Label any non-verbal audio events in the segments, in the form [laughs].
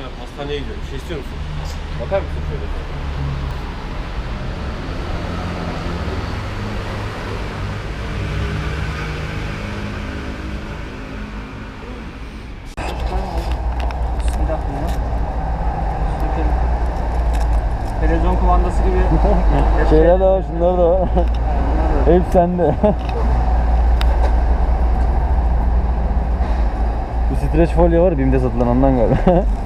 Zeynep hastaneye gidiyorum. Bir şey istiyor musun? Bakar mısın şöyle? Televizyon kumandası gibi. [laughs] Şeyler de var, şunlar da var. Hep sende. [laughs] Bu streç folyo var, BİM'de satılan ondan galiba. [laughs]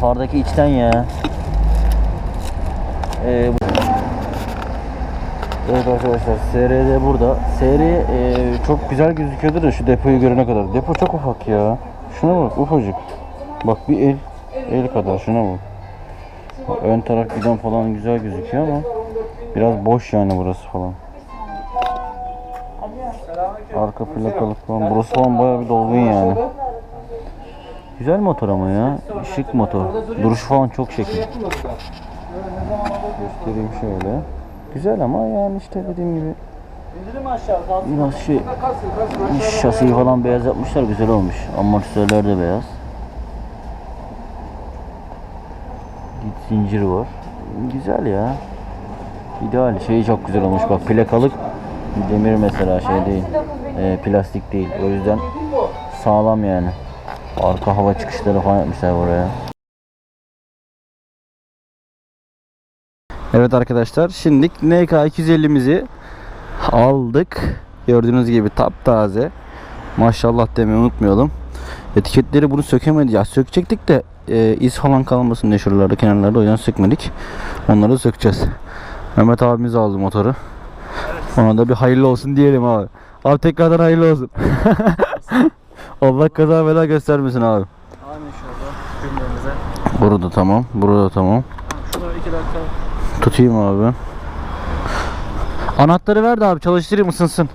Fardaki içten ya. Ee, Evet arkadaşlar SRD burada. SR e, çok güzel gözüküyordu da şu depoyu görene kadar. Depo çok ufak ya. Şuna bak ufacık. Bak bir el el kadar şuna. Bak, Ön taraf giden falan güzel gözüküyor ama biraz boş yani burası falan. Arka plakalık falan. Burası falan bayağı bir dolgun yani. Güzel motor ama ya. Şık motor. Duruşu falan çok şekil. Göstereyim şöyle. Güzel ama yani işte dediğim gibi biraz şey şasiyi falan beyaz yapmışlar güzel olmuş. Amortisörler de beyaz. Git zincir var. Güzel ya. İdeal. Şeyi çok güzel olmuş. Bak plakalık demir mesela şey değil. e, plastik değil. O yüzden sağlam yani. Arka hava çıkışları falan yapmışlar buraya. Evet arkadaşlar şimdi NK 250'mizi aldık. Gördüğünüz gibi taptaze. Maşallah demeyi unutmayalım. Etiketleri bunu sökemedi. Ya sökecektik de e, iz falan kalmasın diye şuralarda kenarlarda o yüzden sökmedik. Onları da sökeceğiz. Mehmet abimiz aldı motoru. Ona da bir hayırlı olsun diyelim abi. Abi tekrardan hayırlı olsun. [laughs] Allah kaza bela göstermesin abi. Amin inşallah. Cümlemize. Burada tamam. Burada tamam. Şunu iki dakika. Tutayım abi. Anahtarı ver de abi çalıştırayım ısınsın.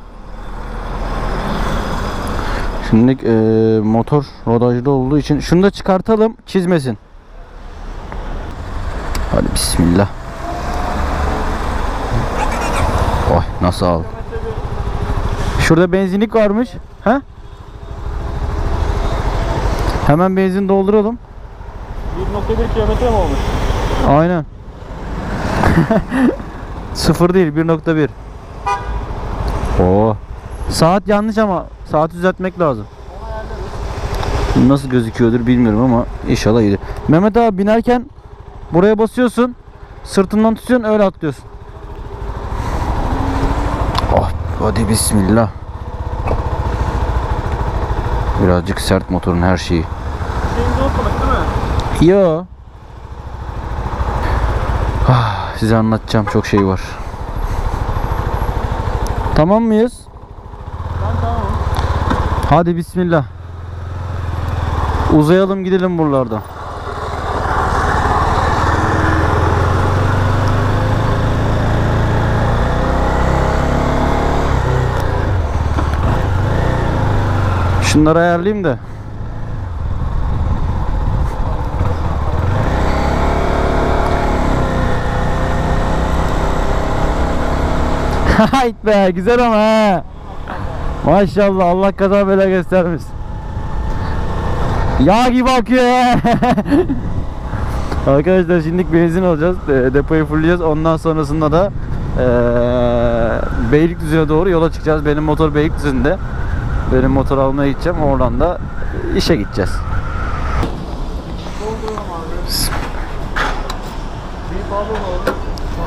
Şimdi e, motor rodajlı olduğu için şunu da çıkartalım çizmesin. Hadi bismillah. Oy nasıl aldı? Şurada benzinlik varmış. He? Hemen benzin dolduralım. 1.1 kilometre mi olmuş? Aynen. [laughs] Sıfır değil 1.1. Oo. Saat yanlış ama saat düzeltmek lazım. Nasıl gözüküyordur bilmiyorum ama inşallah iyidir. Mehmet abi binerken buraya basıyorsun. Sırtından tutuyorsun öyle atlıyorsun. Oh, hadi bismillah. Birazcık sert motorun her şeyi. Şeyimizi unutmadık değil mi? Yo. Ah, size anlatacağım çok şey var. Tamam mıyız? Ben tamam. Hadi bismillah. Uzayalım gidelim buralarda. Şunları ayarlayayım da. [laughs] Hayt be güzel ama ha. Maşallah Allah kaza bela göstermiş. Yağ gibi akıyor he. [laughs] Arkadaşlar şimdi benzin alacağız. E, depoyu fulleyeceğiz. Ondan sonrasında da e, Beylikdüzü'ne doğru yola çıkacağız. Benim motor Beylikdüzü'nde. Benim motor almaya gideceğim. Oradan da işe gideceğiz.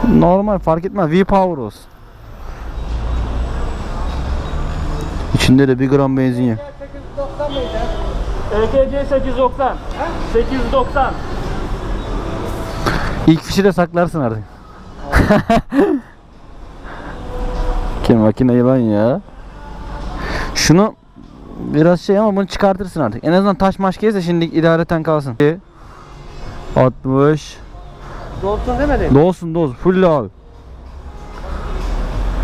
Normal fark etmez. V-Power olsun. İçinde de bir gram benzin yok. 890 mıydı? EKC 890. 890. İlk fişi de saklarsın artık. [laughs] Ki makine yılan ya. Şunu biraz şey ama bunu çıkartırsın artık. En azından taş maş gelirse şimdi idareten kalsın. 60 Dolsun demedi. Dolsun dolsun full abi.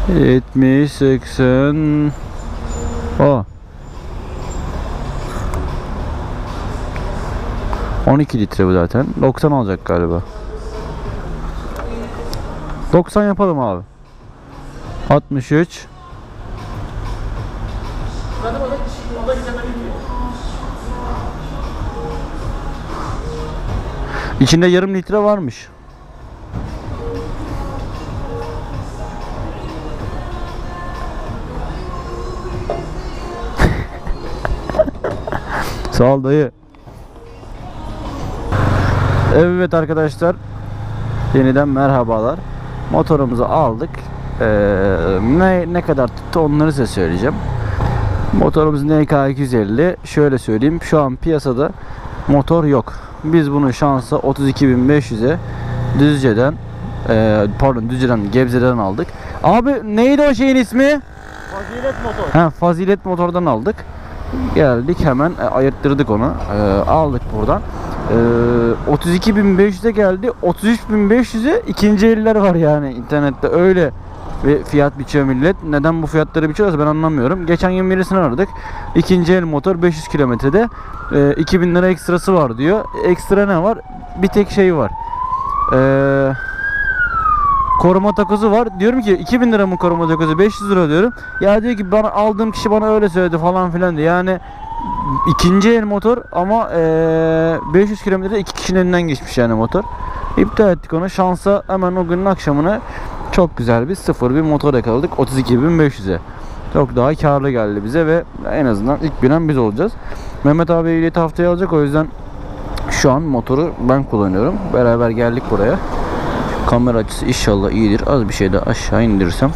70 80 O. 12 litre bu zaten. 90 olacak galiba. 90 yapalım abi. 63 İçinde yarım litre varmış. [laughs] Sağ ol dayı. Evet arkadaşlar. Yeniden merhabalar. Motorumuzu aldık. Ee, ne ne kadar tuttu onları size söyleyeceğim. Motorumuz NK250. Şöyle söyleyeyim. Şu an piyasada motor yok. Biz bunu şansa 32.500'e Düzce'den e, pardon Düzce'den Gebze'den aldık. Abi neydi o şeyin ismi? Fazilet motor. Ha Fazilet motordan aldık. Geldik hemen e, ayırttırdık onu. E, aldık buradan. E, 32.500'e geldi. 33.500'e ikinci eller var yani internette öyle bir fiyat biçiyor millet. Neden bu fiyatları biçiyorsa ben anlamıyorum. Geçen gün birisini aradık. İkinci el motor 500 kilometrede e, 2000 lira ekstrası var diyor. Ekstra ne var? Bir tek şey var. Eee koruma takozu var. Diyorum ki 2000 lira mı koruma takozu? 500 lira diyorum. Ya diyor ki bana aldığım kişi bana öyle söyledi falan filan diyor. Yani ikinci el motor ama eee 500 kilometrede iki kişinin elinden geçmiş yani motor. İptal ettik onu. Şansa hemen o günün akşamına çok güzel bir sıfır bir motor yakaladık. 32.500'e. Çok daha karlı geldi bize ve en azından ilk binen biz olacağız. Mehmet abi ehliyeti haftaya alacak o yüzden şu an motoru ben kullanıyorum. Beraber geldik buraya. Kamera açısı inşallah iyidir. Az bir şey de aşağı indirirsem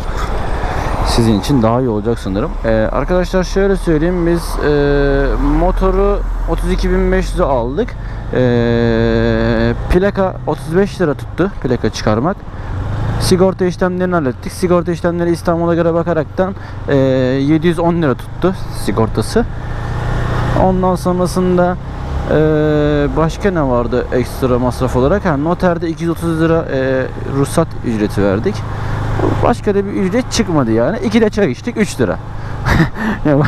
sizin için daha iyi olacak sanırım. Ee, arkadaşlar şöyle söyleyeyim biz e, motoru 32.500'e aldık. Ee, plaka 35 lira tuttu plaka çıkarmak. Sigorta işlemlerini hallettik. Sigorta işlemleri İstanbul'a göre bakaraktan e, 710 lira tuttu sigortası. Ondan sonrasında eee, başka ne vardı ekstra masraf olarak? Ha, noterde 230 lira eee, ruhsat ücreti verdik. Başka da bir ücret çıkmadı yani. İki de çay içtik 3 lira. [laughs]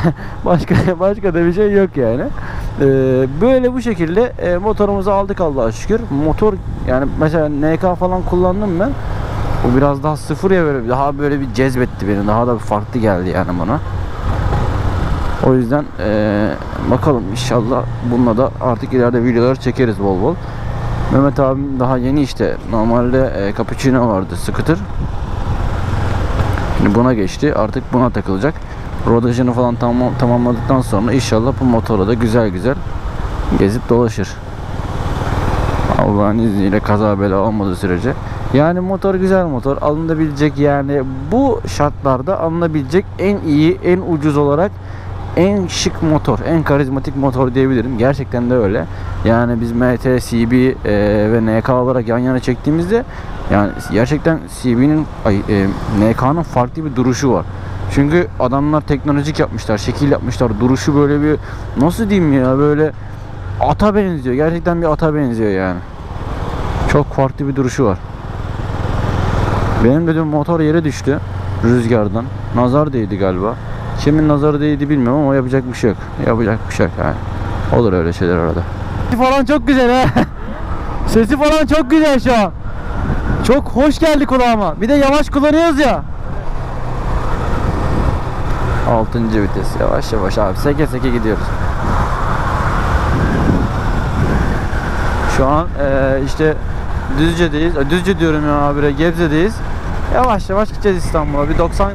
Başka başka da bir şey yok yani. Eee, böyle bu şekilde eee, motorumuzu aldık Allah'a şükür. Motor yani mesela NK falan kullandım ben. Bu biraz daha sıfır ya böyle daha böyle bir cezbetti beni. Daha da bir farklı geldi yani bana. O yüzden eee, bakalım inşallah bununla da artık ileride videolar çekeriz bol bol. Mehmet abim daha yeni işte normalde e, cappuccino vardı scooter. Şimdi buna geçti artık buna takılacak. Rodajını falan tamam, tamamladıktan sonra inşallah bu motorla da güzel güzel gezip dolaşır. Allah'ın izniyle kaza bela olmadığı sürece. Yani motor güzel motor alınabilecek yani bu şartlarda alınabilecek en iyi en ucuz olarak en şık motor, en karizmatik motor diyebilirim. Gerçekten de öyle. Yani biz MT, CB e, ve NK olarak yan yana çektiğimizde yani gerçekten CB'nin e, NK'nın farklı bir duruşu var. Çünkü adamlar teknolojik yapmışlar, şekil yapmışlar. Duruşu böyle bir nasıl diyeyim ya böyle ata benziyor. Gerçekten bir ata benziyor yani. Çok farklı bir duruşu var. Benim dedim motor yere düştü rüzgardan. Nazar değdi galiba. Kimin nazarı değdi bilmiyorum ama yapacak bir şey yok. Yapacak bir şey yok yani. Olur öyle şeyler arada. Sesi falan çok güzel ha. [laughs] Sesi falan çok güzel şu an. Çok hoş geldi kulağıma. Bir de yavaş kullanıyoruz ya. Altıncı vites. Yavaş yavaş abi. Seke seke gidiyoruz. Şu an eee, işte Düzce'deyiz. Düzce diyorum ya abire. Gebze'deyiz. Yavaş yavaş gideceğiz İstanbul'a. Bir 90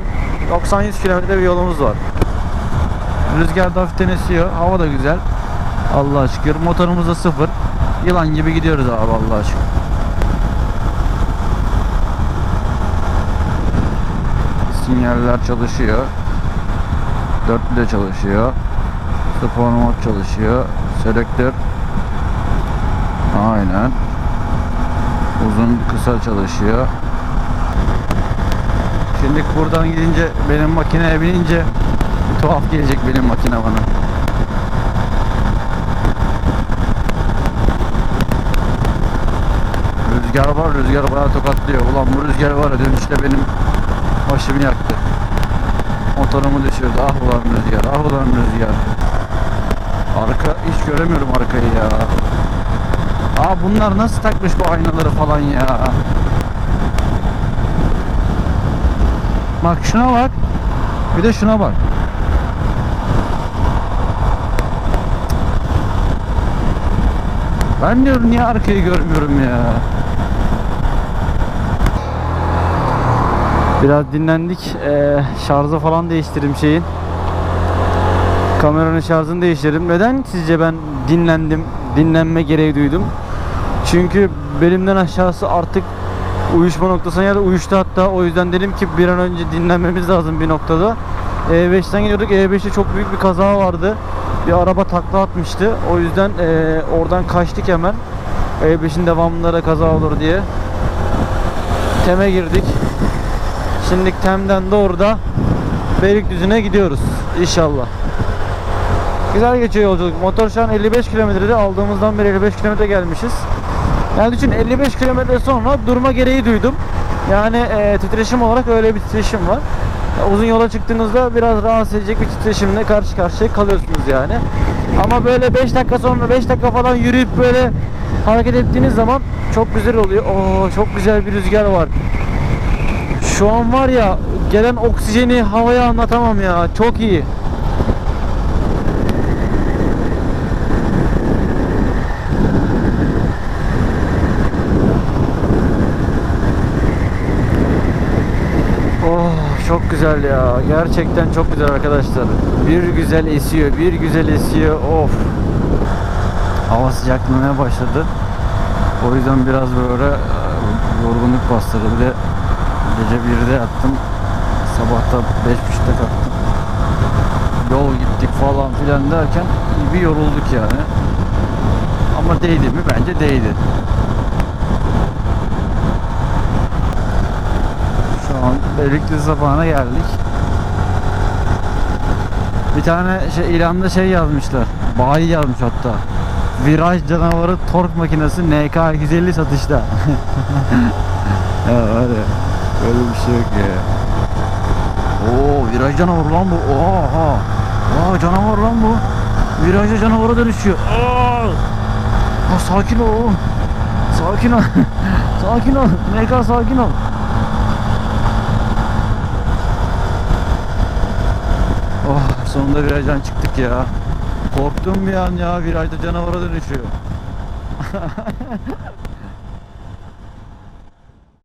90-100 kilometre bir yolumuz var. Rüzgar da hafiften esiyor. Hava da güzel. Allah'a şükür. Motorumuz da sıfır. Yılan gibi gidiyoruz abi Allah'a şükür. Sinyaller çalışıyor. Dörtlü de çalışıyor. Spor mod çalışıyor. Selektör. Aynen. Uzun kısa çalışıyor. Şimdi buradan gidince benim makineye binince tuhaf gelecek benim makine bana. Rüzgar var, rüzgar bayağı tokatlıyor. Ulan bu rüzgar var ya dönüşte benim başımı yaktı. Motorumu düşürdü. Ah ulan rüzgar, ah ulan rüzgar. Arka hiç göremiyorum arkayı ya. Aa bunlar nasıl takmış bu aynaları falan ya? Bak şuna bak. Bir de şuna bak. Ben diyorum niye arkayı görmüyorum ya? Biraz dinlendik. Ee, şarjı falan değiştirdim şeyin. Kameranın şarjını değiştirdim. Neden sizce ben dinlendim, dinlenme gereği duydum? Çünkü belimden aşağısı artık uyuşma noktasına ya da uyuştu hatta. O yüzden dedim ki bir an önce dinlenmemiz lazım bir noktada. E5'ten gidiyorduk. E5'te çok büyük bir kaza vardı. Bir araba takla atmıştı. O yüzden e, oradan kaçtık hemen. E5'in devamında da kaza olur diye. Tem'e girdik. Şimdi Tem'den doğru da Beylikdüzü'ne gidiyoruz. İnşallah. Güzel geçiyor yolculuk. Motor şu an 55 kilometrede. Aldığımızdan beri 55 kilometre gelmişiz. Yani düşün 55 kilometre sonra durma gereği duydum. Yani e, titreşim olarak öyle bir titreşim var. Uzun yola çıktığınızda biraz rahatsız edecek bir titreşimle karşı karşıya kalıyorsunuz yani. Ama böyle 5 dakika sonra 5 dakika falan yürüyüp böyle hareket ettiğiniz zaman çok güzel oluyor. Oo çok güzel bir rüzgar var. Şu an var ya gelen oksijeni havaya anlatamam ya. Çok iyi. Oh çok güzel ya. Gerçekten çok güzel arkadaşlar. Bir güzel esiyor, bir güzel esiyor. Of. Hava sıcaklamaya başladı. O yüzden biraz böyle e, yorgunluk bastırdı. Bir de gece 1'de yattım. Sabahta 5.30'da kalktım. Yol gittik falan filan derken bir yorulduk yani. Ama değdi mi? Bence değdi. Şu an Beylikdüzü sapağına geldik. Bir tane şey ilanda şey yazmışlar. Bayi yazmış hatta. Viraj canavarı tork makinesi NK 250 satışta. [laughs] ya var ya. Böyle bir şey yok ya. Oo viraj canavarı lan bu. Oha. Aa canavar lan bu. Virajda canavara dönüşüyor. Aa. Aa, sakin ol oğlum. Sakin ol. [laughs] sakin ol. NK sakin ol. Oh sonunda virajdan çıktık ya. Korktum bir an ya virajda canavara dönüşüyor. [laughs]